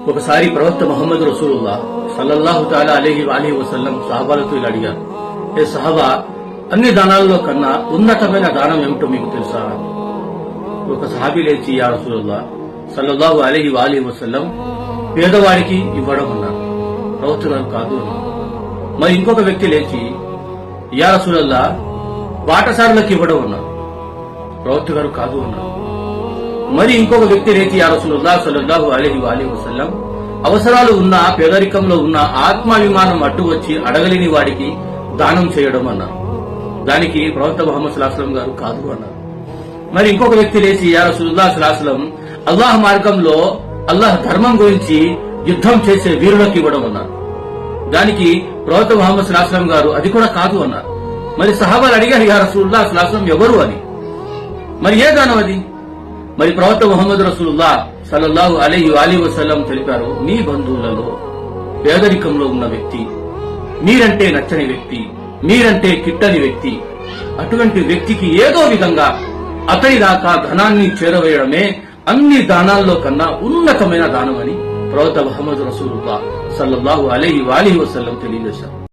ఒకసారి ప్రవక్త మహమ్మద్ రసూలుల్లా సల్లల్లాహు తాలా అలీహి అలీ వసల్లం సహబాలతో ఇలా అడిగారు ఏ సహబా అన్ని దానాల్లో కన్నా ఉన్నతమైన దానం ఏమిటో మీకు తెలుసా? ఒక సహాబీ లేచి యా రసూలుల్లా సల్లల్లాహు అలీహి అలీ వసల్లం పేదవాడికి ఇవ్వడం అన్నారు. ప్రవక్త గారు కాదు మరి ఇంకొక వ్యక్తి లేచి యా రసూలల్లా బాటసారులకు ఇవ్వడం అన్నారు. ప్రవక్త గారు కాదు అన్నారు. మరి ఇంకొక వ్యక్తి లేచి యా రసూలుల్లా వసల్లం అవసరాలు ఉన్న పేదరికంలో ఉన్న ఆత్మాభిమానం అడ్డు వచ్చి అడగలేని వాడికి దానం చేయడం అన్నారు. దానికి ప్రవక్త ముహమ్మద్ సులాస్లం గారు కాదు అన్నారు. మరి ఇంకొక వ్యక్తి లేచి యా రసూలుల్లా సులాస్లం అల్లాహ్ మార్గంలో అల్లాహ్ ధర్మం గురించి యుద్ధం చేసే వీరులకు ఇవ్వడం అన్నారు. దానికి ప్రవక్త ముహమ్మద్ సులాస్లం గారు అది కూడా కాదు అన్నారు. మరి సహాబాలు అడిగారు యా రసూలుల్లా సులాస్లం ఎవరు అని? మరి ఏ దానం అది? మరి ప్రవక్త ముహమ్మద్ రసూలుల్లా సలల్లాహు అలీ అలీ వసల్లం తెలిపారు మీ బంధువులలో పేదరికంలో ఉన్న వ్యక్తి మీరంటే నచ్చని వ్యక్తి మీరంటే కిట్టని వ్యక్తి అటువంటి వ్యక్తికి ఏదో విధంగా అతని దాకా ధనాన్ని చేరవేయడమే అన్ని దానాల్లో కన్నా ఉన్నతమైన దానమని ప్రవత మహమ్మద్ రసూలుల్లా సల్లల్లాహు అలీ అలీ వసల్లం తెలియజేశారు.